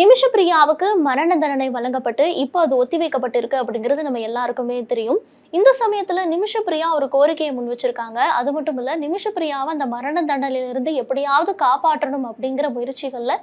நிமிஷ பிரியாவுக்கு மரண தண்டனை வழங்கப்பட்டு இப்போ அது ஒத்திவைக்கப்பட்டிருக்கு அப்படிங்கிறது நம்ம எல்லாருக்குமே தெரியும். இந்த சமயத்துல நிமிஷ பிரியா ஒரு கோரிக்கையை முன் வச்சிருக்காங்க. அது மட்டும் இல்ல நிமிஷ பிரியாவை அந்த மரண தண்டனையிலிருந்து எப்படியாவது காப்பாற்றணும் அப்படிங்கிற முயற்சிகள்ல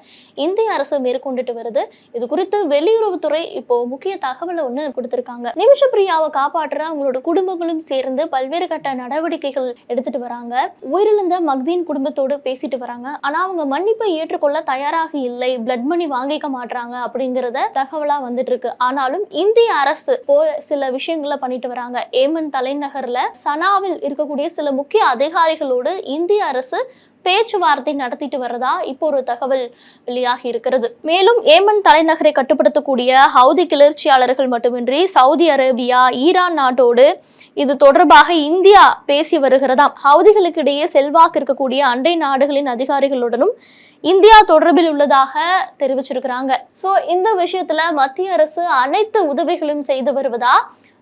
இந்திய அரசு மேற்கொண்டுட்டு வருது. இது குறித்து வெளியுறவுத்துறை இப்போ முக்கிய தகவலை ஒண்ணு கொடுத்திருக்காங்க. நிமிஷ பிரியாவை காப்பாற்ற அவங்களோட குடும்பங்களும் சேர்ந்து பல்வேறு கட்ட நடவடிக்கைகள் எடுத்துட்டு வராங்க. உயிரிழந்த மக்தீன் குடும்பத்தோடு பேசிட்டு வராங்க. ஆனா அவங்க மன்னிப்பை ஏற்றுக்கொள்ள தயாராக இல்லை. பிளட் மணி வாங்கி வாங்கிக்க மாட்றாங்க அப்படிங்கறத தகவலா வந்துட்டு இருக்கு ஆனாலும் இந்திய அரசு போ சில விஷயங்களை பண்ணிட்டு வராங்க. ஏமன் தலைநகர்ல சனாவில் இருக்கக்கூடிய சில முக்கிய அதிகாரிகளோடு இந்திய அரசு பேச்சுவார்த்தை நடத்திட்டு வரதா இப்போ ஒரு தகவல் வெளியாகி இருக்கிறது. மேலும் ஏமன் தலைநகரை கட்டுப்படுத்தக்கூடிய ஹவுதி கிளர்ச்சியாளர்கள் மட்டுமின்றி சவுதி அரேபியா ஈரான் நாட்டோடு இது தொடர்பாக இந்தியா பேசி வருகிறதாம். ஹவுதிகளுக்கு இடையே செல்வாக்கு இருக்கக்கூடிய அண்டை நாடுகளின் அதிகாரிகளுடனும் இந்தியா தொடர்பில் உள்ளதாக தெரிவிச்சிருக்கிறாங்க. ஸோ இந்த விஷயத்துல மத்திய அரசு அனைத்து உதவிகளும் செய்து வருவதா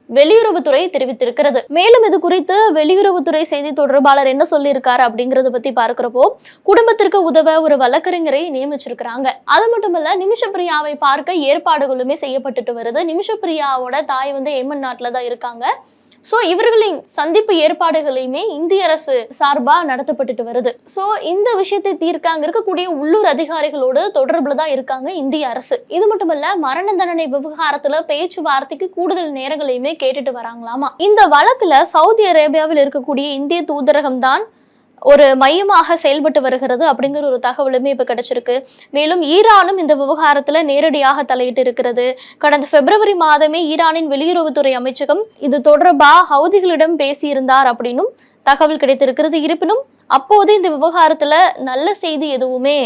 வெளியுறவுத்துறை தெரிவித்திருக்கிறது. மேலும் இது குறித்து வெளியுறவுத்துறை செய்தி தொடர்பாளர் என்ன சொல்லியிருக்காரு அப்படிங்கறத பத்தி பார்க்கிறப்போ குடும்பத்திற்கு உதவ ஒரு வழக்கறிஞரை நியமிச்சிருக்கிறாங்க. அது மட்டுமல்ல நிமிஷப்பிரியாவை பார்க்க ஏற்பாடுகளுமே செய்யப்பட்டுட்டு வருது. நிமிஷப்பிரியாவோட தாய் வந்து ஏமன் நாட்டில் தான் இருக்காங்க. ஸோ இவர்களின் சந்திப்பு ஏற்பாடுகளையுமே இந்திய அரசு சார்பாக நடத்தப்பட்டுட்டு வருது. ஸோ இந்த விஷயத்தை தீர்க்க அங்கே இருக்கக்கூடிய உள்ளூர் அதிகாரிகளோடு தொடர்பில் தான் இருக்காங்க இந்திய அரசு. இது மட்டுமல்ல மரண தண்டனை விவகாரத்துல பேச்சுவார்த்தைக்கு கூடுதல் நேரங்களையுமே கேட்டுட்டு வராங்களாமா? இந்த வழக்குல சவுதி அரேபியாவில் இருக்கக்கூடிய இந்திய தூதரகம் தான் ஒரு மையமாக செயல்பட்டு வருகிறது அப்படிங்கிற ஒரு தகவலுமே இப்போ கிடைச்சிருக்கு. மேலும் ஈரானும் இந்த விவகாரத்தில் நேரடியாக தலையிட்டு இருக்கிறது. கடந்த பிப்ரவரி மாதமே ஈரானின் வெளியுறவுத்துறை அமைச்சகம் இது தொடர்பா ஹவுதிகளிடம் பேசியிருந்தார் அப்படின்னும் தகவல் கிடைத்திருக்கிறது. இருப்பினும் அப்போது இந்த விவகாரத்தில் நல்ல செய்தி எதுவுமே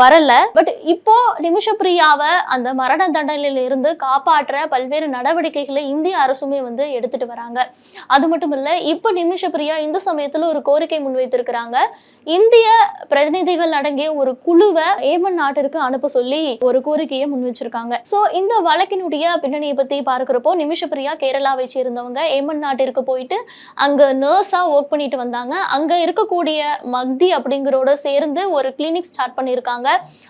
வரல. பட் இப்போ நிமிஷப்பிரியாவை அந்த மரண தண்டனையில இருந்து காப்பாற்ற பல்வேறு நடவடிக்கைகளை இந்திய அரசுமே வந்து எடுத்துட்டு வராங்க. அது மட்டும் இல்ல இப்போ நிமிஷப்பிரியா இந்த சமயத்துல ஒரு கோரிக்கை முன்வைத்திருக்கிறாங்க. இந்திய பிரதிநிதிகள் அடங்கிய ஒரு குழுவை ஏமன் நாட்டிற்கு அனுப்ப சொல்லி ஒரு கோரிக்கையை முன் வச்சிருக்காங்க சோ இந்த வழக்கினுடைய பின்னணியை பத்தி பார்க்கிறப்போ நிமிஷப்பிரியா கேரளாவை சேர்ந்தவங்க ஏமன் நாட்டிற்கு போயிட்டு அங்க நர்ஸா ஒர்க் பண்ணிட்டு வந்தாங்க. அங்க இருக்கக்கூடிய மக்தி அப்படிங்கிறோட சேர்ந்து ஒரு கிளினிக் ஸ்டார்ட் பண்ணியிருக்காங்க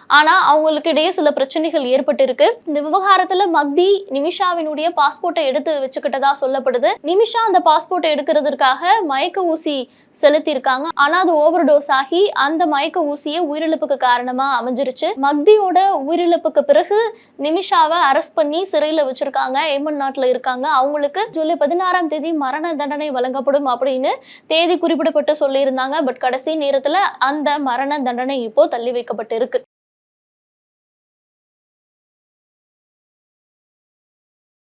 ஆனா அவங்களுக்கு இடையே சில பிரச்சனைகள் ஏற்பட்டு இருக்கு இந்த விவகாரத்துல மக்தி நிமிஷாவினுடைய பாஸ்போர்ட்டை எடுத்து வச்சுக்கிட்டதா சொல்லப்படுது. நிமிஷா அந்த பாஸ்போர்ட்டை எடுக்கிறதுக்காக மயக்க ஊசி செலுத்தியிருக்காங்க. ஆனா அது ஓவர் டோஸ் ஆகி அந்த மயக்க ஊசியே உயிரிழப்புக்கு காரணமா அமைஞ்சிருச்சு. மக்தியோட உயிரிழப்புக்கு பிறகு நிமிஷாவை அரெஸ்ட் பண்ணி சிறையில வச்சிருக்காங்க. ஏமன் நாட்டுல இருக்காங்க. அவங்களுக்கு ஜூலை பதினாறாம் தேதி மரண தண்டனை வழங்கப்படும் அப்படின்னு தேதி குறிப்பிடப்பட்டு சொல்லியிருந்தாங்க. பட் கடைசி நேரத்துல அந்த மரண தண்டனை இப்போ தள்ளி வைக்கப்பட்டு இருக்கு.